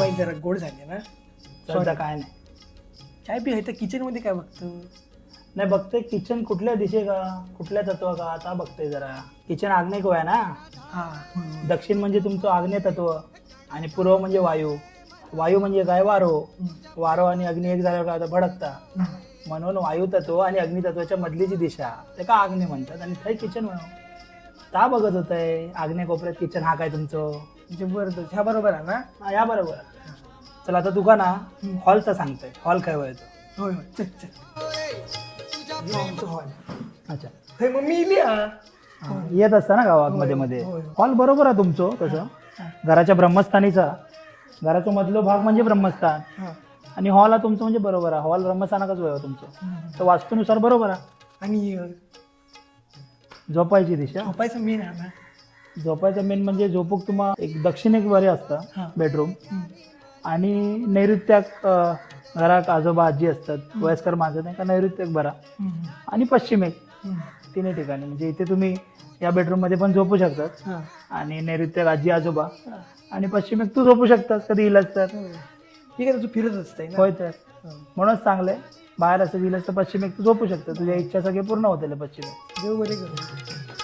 जेवाय जरा गोड झाले ना. सध्या. काय नाही. काय बी आहे तर किचनमध्ये काय बघतो? नाही बघतोय किचन कुठल्या दिशे का कुठल्या तत्व का आता बघतोय जरा. किचन आग्नेय आहे ना? हा. दक्षिण म्हणजे तुमचं आग्नेय तत्व आणि पूर्व म्हणजे वायू. वायू म्हणजे काय? वारो. वारो आणि अग्नी एक झाल्यावर काय होतं? भडकता म्हणून वायू तत्व आणि अग्नी तत्वाच्या मधली जी दिशा ते का आग्नेय म्हणतात? आणि थंय किचन म्हणून ता बघत होत आग्नेय कोपऱ्यात किचन हा काय तुमचं? जबरदस्त ह्या बरोबर आहे ना? हा, या बरोबर चला आता तुका ना हॉलचा सांगतोय. हॉल काय व्हायचं होय होय. चल चल. यो आमचं हॉल अच्छा. होय मग मी इली हा. हा, येत असता ना गावात मध्ये मध्ये होय. हॉल बरोबर आहे तुमचं तसं. घराच्या ब्रह्मस्थानीचा. घराचा मधलो भाग म्हणजे ब्रह्मस्थान. हा. आणि हॉल हा तुमचं म्हणजे बरोबर आहे. हॉल ब्रह्मस्थानाकच वय तुमचं. हम्म. तर वास्तुनुसार बरोबर आहे. आणि अं, झोपायची दिशा झोपायचं मेन आहे ना झोपायचं मेन म्हणजे झोपूक तुम्हा एक दक्षिणेक बरे हा. असतं बेडरूम हम्म. आणि नैऋत्याक अं, घरात आजोबा आजी असतात वयस्कर माणसं त्यांना नैऋत्याक बरा हम्म. आणि पश्चिमेक हम्म. तिन्ही ठिकाणी म्हणजे इथे तुम्ही या बेडरूममध्ये पण झोपू शकतात हा. आणि नैऋत्याक आजी आजोबा आणि पश्चिमेक तू झोपू शकतास कधी इलाज तर होय. ठीक आहे तू फिरत असते ना होय तर हा. म्हणूनच चांगलंय बाहेर असं गेलं असतं पश्चिमेक तू झोपू शकतं. तुझ्या इच्छा सगळे पूर्ण होतील पश्चिमेक देव बरे करू